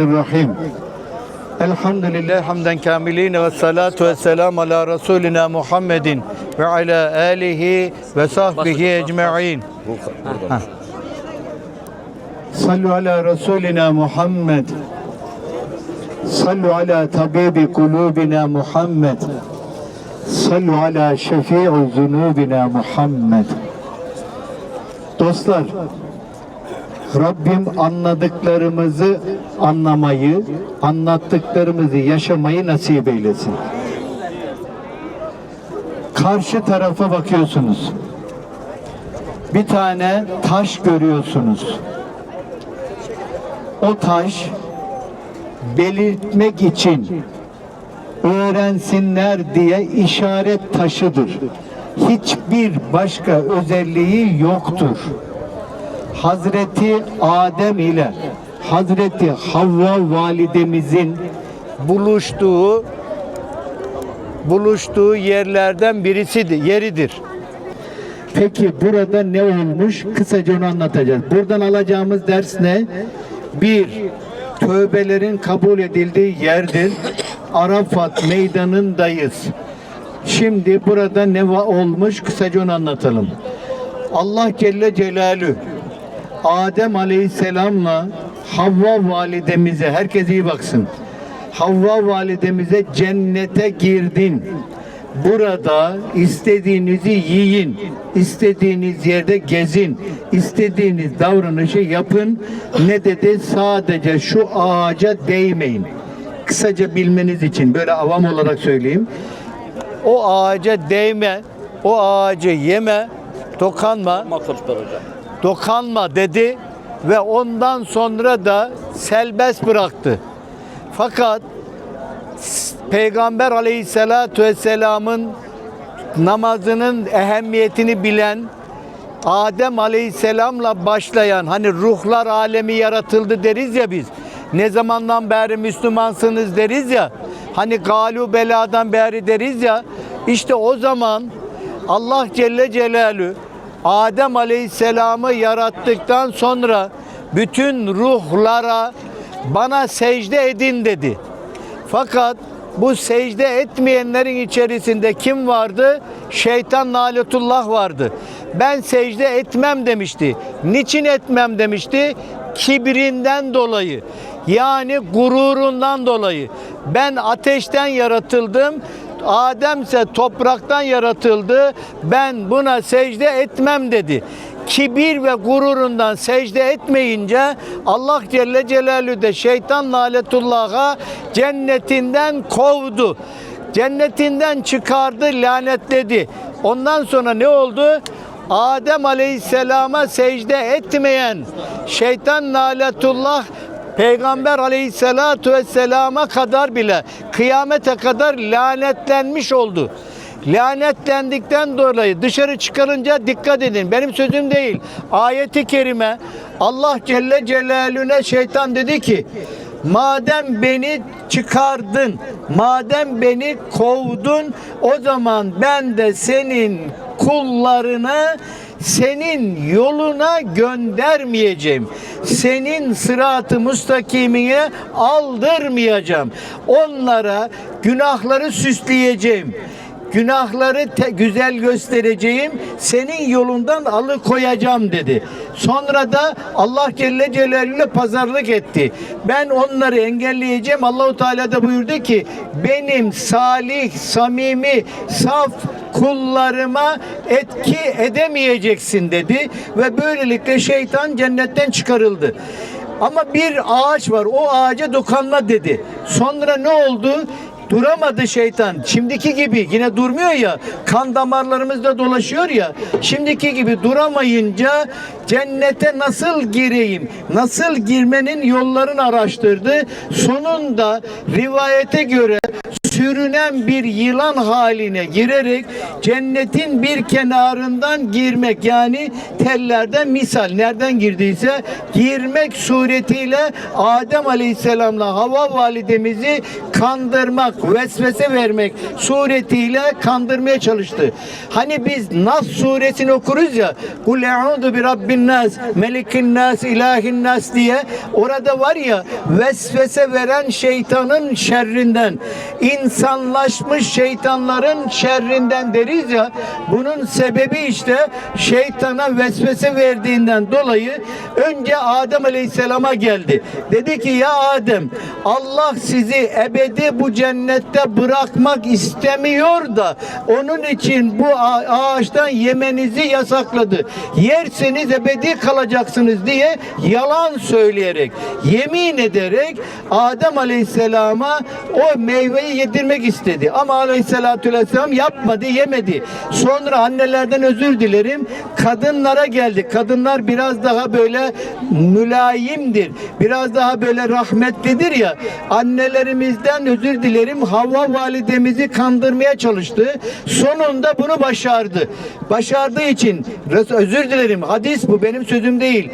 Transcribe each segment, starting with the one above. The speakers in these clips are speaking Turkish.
Bismillahirrahmanirrahim. Elhamdülillah hamden kamilin ve salatu ve selam ala Resulina Muhammedin ve ala alihi ve sahbihi ecma'in. Sallu ala Resulina Muhammed. Sallu ala tabibi kulubina Muhammed. Sallu ala şefi'u zunubina Muhammed. Dostlar, Rabbim anladıklarımızı anlamayı, anlattıklarımızı yaşamayı nasip eylesin. Karşı tarafa bakıyorsunuz. Bir tane taş görüyorsunuz. O taş belirtmek için öğrensinler diye işaret taşıdır. Hiçbir başka özelliği yoktur. Hazreti Adem ile Hazreti Havva validemizin buluştuğu buluştuğu yerlerden birisidir, yeridir. Peki burada ne olmuş? Kısaca onu anlatacağız. Buradan alacağımız ders ne? Bir, tövbelerin kabul edildiği yerdir. Arafat meydanındayız. Şimdi burada ne olmuş? Kısaca onu anlatalım. Allah Celle Celalü Adem Aleyhisselam'la Havva validemize herkes iyi baksın. Havva validemize cennete girdin. Burada istediğinizi yiyin, istediğiniz yerde gezin, istediğiniz davranışı yapın. Ne dedi? Sadece şu ağaca değmeyin. Kısaca bilmeniz için böyle avam olarak söyleyeyim. O ağaca değme, o ağacı yeme, dokanma Maksatlar hocam. Dokanma dedi ve ondan sonra da selbest bıraktı. Fakat Peygamber aleyhissalatu vesselamın namazının ehemmiyetini bilen Adem aleyhisselamla başlayan hani ruhlar alemi yaratıldı deriz ya biz. Ne zamandan beri Müslümansınız deriz ya. Hani galu beladan beri deriz ya. İşte o zaman Allah Celle Celalü Adem Aleyhisselam'ı yarattıktan sonra bütün ruhlara bana secde edin dedi. Fakat bu secde etmeyenlerin içerisinde kim vardı? Şeytan naletullah vardı. Ben secde etmem demişti. Niçin etmem demişti? Kibrinden dolayı. Yani gururundan dolayı. Ben ateşten yaratıldım. Adem ise topraktan yaratıldı. Ben buna secde etmem dedi. Kibir ve gururundan secde etmeyince Allah Celle Celaluhu de şeytan lanetullah'a cennetinden kovdu. Cennetinden çıkardı, lanetledi. Ondan sonra ne oldu? Adem Aleyhisselam'a secde etmeyen şeytan laletullah Peygamber aleyhissalatu vesselama kadar bile kıyamete kadar lanetlenmiş oldu. Lanetlendikten dolayı dışarı çıkarınca dikkat edin. Benim sözüm değil. Ayeti kerime Allah Celle Celaluhu'ne şeytan dedi ki Madem beni çıkardın, madem beni kovdun, o zaman ben de senin kullarını senin yoluna göndermeyeceğim. Senin sıratı müstakimine aldırmayacağım. Onlara günahları süsleyeceğim. Günahları te- güzel göstereceğim. Senin yolundan alıkoyacağım dedi. Sonra da Allah Celle Celaluhu'yla pazarlık etti. Ben onları engelleyeceğim. Allahu Teala da buyurdu ki benim salih, samimi, saf kullarıma etki edemeyeceksin dedi ve böylelikle şeytan cennetten çıkarıldı. Ama bir ağaç var. O ağaca dokanma dedi. Sonra ne oldu? Duramadı şeytan. Şimdiki gibi yine durmuyor ya. Kan damarlarımızda dolaşıyor ya. Şimdiki gibi duramayınca cennete nasıl gireyim? Nasıl girmenin yollarını araştırdı. Sonunda rivayete göre sürünen bir yılan haline girerek cennetin bir kenarından girmek yani tellerden misal nereden girdiyse girmek suretiyle Adem Aleyhisselam'la Havva validemizi kandırmak, vesvese vermek suretiyle kandırmaya çalıştı. Hani biz Nas suresini okuruz ya Kul e'udu bi rabbin nas, melikin nas, ilahin nas diye orada var ya vesvese veren şeytanın şerrinden insanlaşmış şeytanların şerrinden deriz ya bunun sebebi işte şeytana vesvese verdiğinden dolayı önce Adem Aleyhisselam'a geldi. Dedi ki ya Adem Allah sizi ebedi bu cennette bırakmak istemiyor da onun için bu ağaçtan yemenizi yasakladı. Yerseniz ebedi kalacaksınız diye yalan söyleyerek, yemin ederek Adem Aleyhisselam'a o meyveyi yedirmek istedi. Ama Aleyhisselatü Vesselam yapmadı, yemedi. Sonra annelerden özür dilerim. Kadınlara geldi. Kadınlar biraz daha böyle mülayimdir. Biraz daha böyle rahmetlidir ya. Annelerimizden özür dilerim. Havva validemizi kandırmaya çalıştı. Sonunda bunu başardı. Başardığı için özür dilerim. Hadis bu benim sözüm değil.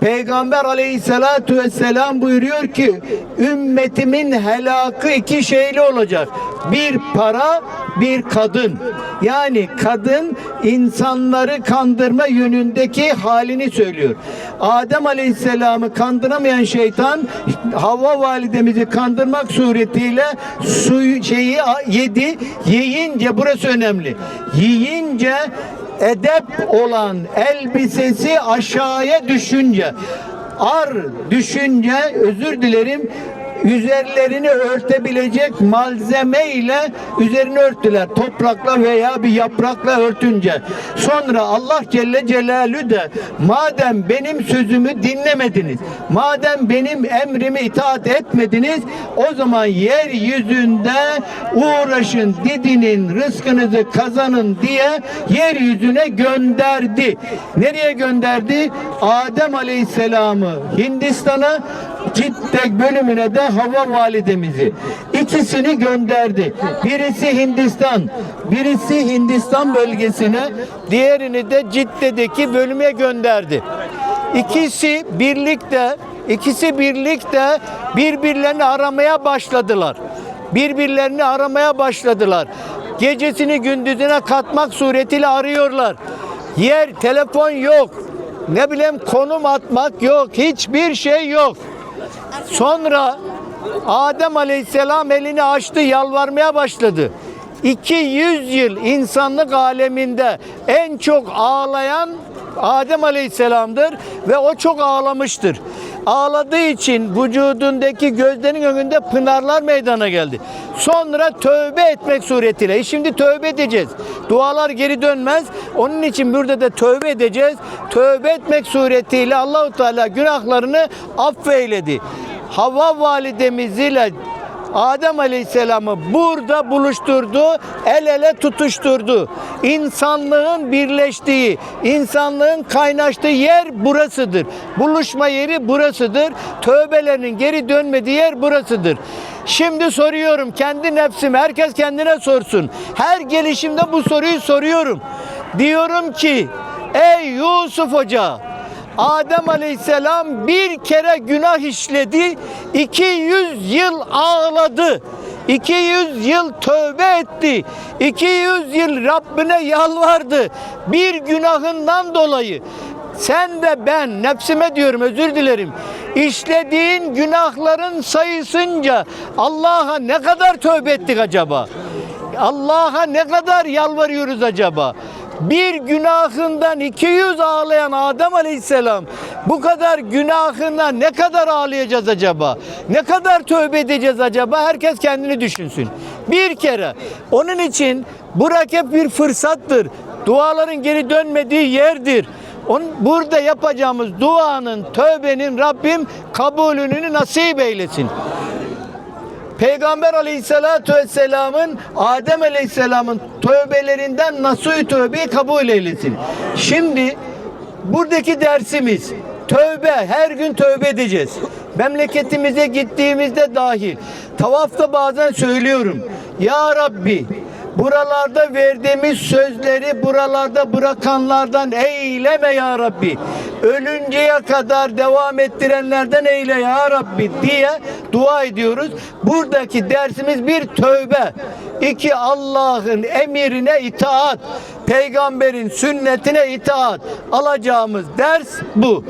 Peygamber aleyhissalatu vesselam buyuruyor ki ümmetimin helakı iki şeyle olacak. Bir para, bir kadın. Yani kadın insanları kandırma yönündeki halini söylüyor. Adem aleyhisselamı kandıramayan şeytan Havva validemizi kandırmak suretiyle suyu şeyi yedi. Yiyince burası önemli. Yiyince edep olan elbisesi aşağıya düşünce ar düşünce özür dilerim üzerlerini örtebilecek malzeme ile üzerini örttüler. Toprakla veya bir yaprakla örtünce. Sonra Allah Celle Celalü de madem benim sözümü dinlemediniz, madem benim emrimi itaat etmediniz, o zaman yeryüzünde uğraşın, didinin, rızkınızı kazanın diye yeryüzüne gönderdi. Nereye gönderdi? Adem Aleyhisselam'ı Hindistan'a Cidde bölümüne de Hava validemizi ikisini gönderdi. Birisi Hindistan, birisi Hindistan bölgesine, diğerini de Cidde'deki bölüme gönderdi. İkisi birlikte, ikisi birlikte birbirlerini aramaya başladılar. Birbirlerini aramaya başladılar. Gecesini gündüzüne katmak suretiyle arıyorlar. Yer, telefon yok. Ne bileyim konum atmak yok. Hiçbir şey yok. Sonra Adem Aleyhisselam elini açtı, yalvarmaya başladı. 200 yıl insanlık aleminde en çok ağlayan Adem Aleyhisselam'dır ve o çok ağlamıştır. Ağladığı için vücudundaki gözlerinin önünde pınarlar meydana geldi. Sonra tövbe etmek suretiyle. E şimdi tövbe edeceğiz. Dualar geri dönmez. Onun için burada da tövbe edeceğiz. Tövbe etmek suretiyle Allahu Teala günahlarını affeyledi. Havva validemiz ile Adem Aleyhisselam'ı burada buluşturdu, el ele tutuşturdu. İnsanlığın birleştiği, insanlığın kaynaştığı yer burasıdır. Buluşma yeri burasıdır. Tövbelerinin geri dönmediği yer burasıdır. Şimdi soruyorum kendi nefsime, herkes kendine sorsun. Her gelişimde bu soruyu soruyorum. Diyorum ki, ey Yusuf Hoca, Adem Aleyhisselam bir kere günah işledi, 200 yıl ağladı. 200 yıl tövbe etti. 200 yıl Rabbine yalvardı. Bir günahından dolayı. Sen de ben nefsime diyorum özür dilerim. İşlediğin günahların sayısınca Allah'a ne kadar tövbe ettik acaba? Allah'a ne kadar yalvarıyoruz acaba? Bir günahından 200 ağlayan Adem Aleyhisselam bu kadar günahından ne kadar ağlayacağız acaba? Ne kadar tövbe edeceğiz acaba? Herkes kendini düşünsün. Bir kere. Onun için Burak hep bir fırsattır. Duaların geri dönmediği yerdir. Onun, burada yapacağımız duanın, tövbenin Rabbim kabulünü nasip eylesin. Peygamber aleyhissalatu vesselamın Adem aleyhisselamın tövbelerinden nasuh tövbeyi kabul eylesin. Şimdi buradaki dersimiz tövbe her gün tövbe edeceğiz. memleketimize gittiğimizde dahil tavafta bazen söylüyorum. Ya Rabbi Buralarda verdiğimiz sözleri buralarda bırakanlardan eyleme ya Rabbi. Ölünceye kadar devam ettirenlerden eyle ya Rabbi diye dua ediyoruz. Buradaki dersimiz bir tövbe. İki Allah'ın emirine itaat. Peygamberin sünnetine itaat. Alacağımız ders bu.